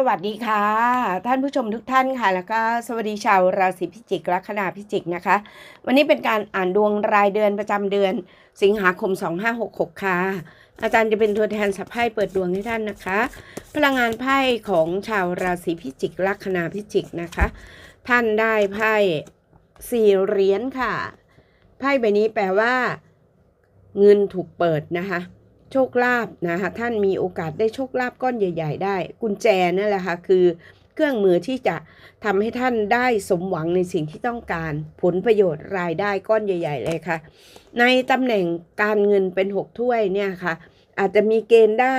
สวัสดีค่ะ ท่านผู้ชมทุกท่านค่ะ แล้วก็สวัสดีชาวราศีพิจิกลัคนาพิจิกนะคะ วันนี้เป็นการอ่านดวงรายเดือนประจำเดือน สิงหาคม 2566 ค่ะ อาจารย์จะเป็นตัวแทนสับไพ่เปิดดวงให้ท่านนะคะ พลังงานไพ่ของชาวราศีพิจิกลัคนาพิจิกนะคะ ท่านได้ไพ่สี่เหรียญค่ะ ไพ่ใบนี้แปลว่า เงินถูกเปิดนะคะ โชคลาภนะคะท่านมีโอกาสได้โชคลาภก้อนใหญ่ ๆ ได้ กุญแจนั่นแหละค่ะคือเครื่องมือที่จะทำให้ท่านได้สมหวังในสิ่งที่ต้องการ ผลประโยชน์รายได้ก้อนใหญ่ ๆ เลยค่ะ ในตำแหน่งการเงินเป็นหกถ้วยเนี่ยค่ะ อาจจะมีเกณฑ์ได้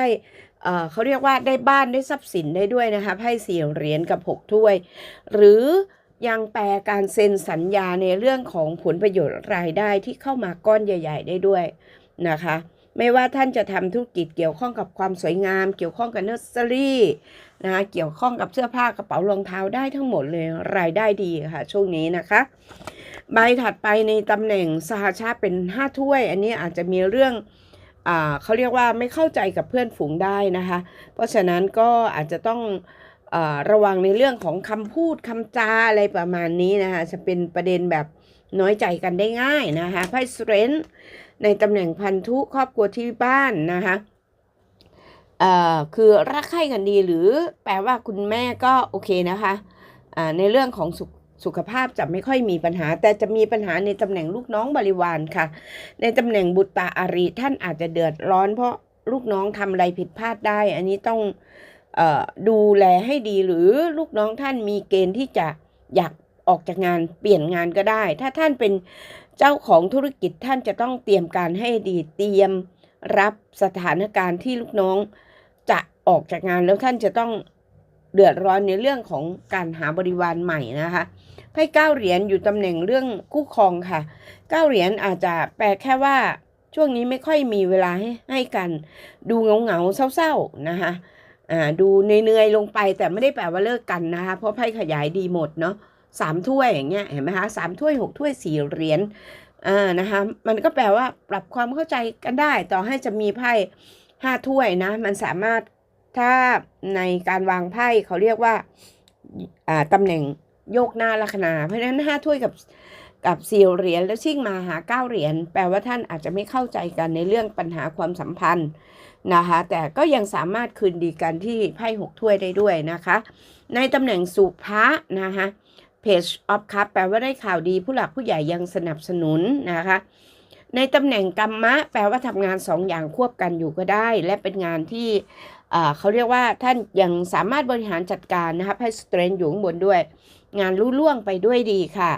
เขาเรียกว่าได้บ้านได้ทรัพย์สินได้ด้วยนะคะไพ่สี่เหรียญกับหกถ้วย หรือยังแปลการเซ็นสัญญาในเรื่องของผลประโยชน์รายได้ที่เข้ามาก้อนใหญ่ ๆ ได้ด้วยนะคะ ไม่ว่าท่านจะทำธุรกิจเกี่ยวข้องกับความสวยงาม เกี่ยวข้องกับเนอร์เซอรี่นะคะเกี่ยวข้องกับเสื้อผ้ากระเป๋ารองเท้าได้ทั้งหมดเลยรายได้ดีค่ะ ช่วงนี้นะคะใบถัดไปในตำแหน่งสหชาติเป็น 5 ถ้วย อันนี้อาจจะมีเรื่องอ่าเขาเรียกว่าไม่เข้าใจกับเพื่อนฝูงได้นะคะ เพราะฉะนั้นก็อาจจะต้อง ระวังในเรื่องของคำพูดคำจาอะไรประมาณนี้นะคะจะเป็นประเด็นแบบน้อยใจกันได้ง่ายนะคะไพ่สเตรนในตำแหน่งพันธุครอบครัวที่บ้านนะคะคือรักใคร่กันดีหรือแปลว่าคุณแม่ก็โอเคนะคะในเรื่องของสุขสุขภาพจะไม่ค่อยมีปัญหา แต่จะมีปัญหาในตำแหน่งลูกน้องบริวารค่ะ ในตำแหน่งบุตรตาอารีท่านอาจจะเดือดร้อนเพราะลูกน้องทำอะไรผิดพลาดได้ อันนี้ต้อง ดูแลให้ดีหรือลูกน้องท่านมีเกณฑ์ที่จะอยากออกจากงานเปลี่ยนงานก็ได้ ถ้าท่านเป็นเจ้าของธุรกิจท่านจะต้องเตรียมการให้ดีเตรียมรับสถานการณ์ที่ลูกน้องจะออกจากงานแล้วท่านจะต้องเดือดร้อนในเรื่องของการหาบริวารใหม่นะคะไพ่เก้าเหรียญอยู่ตำแหน่งเรื่องคู่ครองค่ะเก้าเหรียญอาจจะแปลแค่ว่าช่วงนี้ไม่ค่อยมีเวลาให้ให้กัน ดูเงาเงาเศร้าๆนะคะ ดูเหนื่อยๆลงไปแต่ไม่ได้แปลว่าเลิกกันนะคะ เพราะไพ่ขยายดีหมดเนาะสามถ้วยอย่างเงี้ยเห็นไหมคะสามถ้วยหกถ้วยสี่เหรียญอ่านะคะมันก็แปลว่าปรับความเข้าใจกันได้ ต่อให้จะมีไพ่ห้าถ้วยนะมันสามารถถ้าในการวางไพ่เขาเรียกว่าอ่าตำแหน่งโยกหน้าลัคนา เพราะฉะนั้นห้าถ้วยกับ กับสี่เหรียญแล้วชิ่งมาหาเก้าเหรียญแปลว่าท่านอาจจะไม่เข้าใจกันในเรื่องปัญหาความสัมพันธ์นะคะแต่ก็ยังสามารถคืนดีกันที่ไพ่หกถ้วยได้ด้วยนะคะ ในตำแหน่งสุภะนะคะ Page of Cup แปลว่าได้ข่าวดีผู้หลักผู้ใหญ่ยังสนับสนุนนะคะในตำแหน่งกรรมะ แปลว่าทำงานสองอย่างควบกันอยู่ก็ได้ และเป็นงานที่เขาเรียกว่าท่านยังสามารถบริหารจัดการนะคะให้สเตรนอยู่ข้างบนด้วย งานรุ่ล่วงไปด้วยดีค่ะ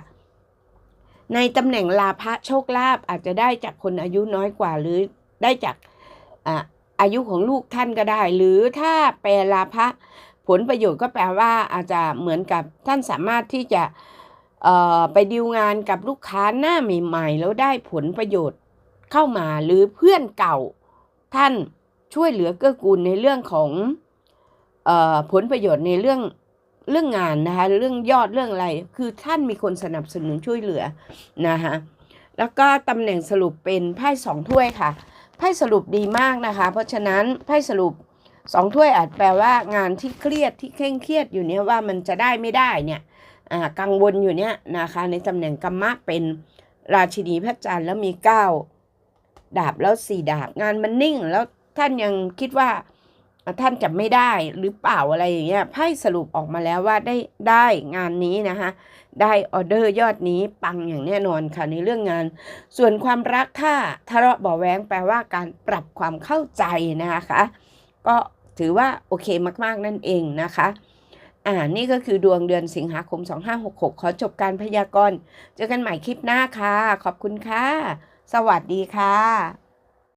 ในตำแหน่งลาภะโชคลาภอาจจะได้จากคนอายุน้อยกว่า หรือได้จากอายุของลูกท่านก็ได้ หรือถ้าแปลลาภะผลประโยชน์ก็แปลว่าอาจจะเหมือนกับท่านสามารถที่จะไปดีลงานกับลูกค้าหน้าใหม่ๆ แล้วได้ผลประโยชน์เข้ามาหรือเพื่อนเก่าท่านช่วยเหลือเกื้อกูลในเรื่องของออผลประโยชน์ในเรื่อง เรื่องงานนะคะเรื่องยอดเรื่องอะไร คือท่านมีคนสนับสนุนช่วยเหลือนะคะแล้วก็ตำแหน่งสรุปเป็นไพ่สองถ้วยค่ะไพ่สรุปดีมากนะคะ เพราะฉะนั้นไพ่สรุปสองถ้วยอาจแปลว่างานที่เครียดที่เคร่งเครียดอยู่เนี่ยว่ามันจะได้ไม่ได้เนี่ยอ่ากังวลอยู่เนี่ยนะคะในตำแหน่งกรรมะเป็นราชินีพระจันทร์แล้วมีเก้าดาบแล้วสี่ดาบงานมันนิ่ง แล้วท่านยังคิดว่า ท่านจะไม่ได้หรือเปล่าอะไรอย่างเงี้ยไพ่สรุปออกมาแล้วว่าได้ได้งานนี้นะคะได้ออเดอร์ยอดนี้ปังอย่างแน่นอนค่ะในเรื่องงาน ส่วนความรักค่ะทะเลาะเบาะแว้งแปลว่าการปรับความเข้าใจนะคะ ก็ถือว่าโอเคมากๆนั่นเองนะคะอ่านี่ก็คือดวงเดือนสิงหาคม 2566 ขอจบการพยากรณ์เจอกันใหม่คลิปหน้าค่ะ ขอบคุณค่ะ สวัสดีค่ะ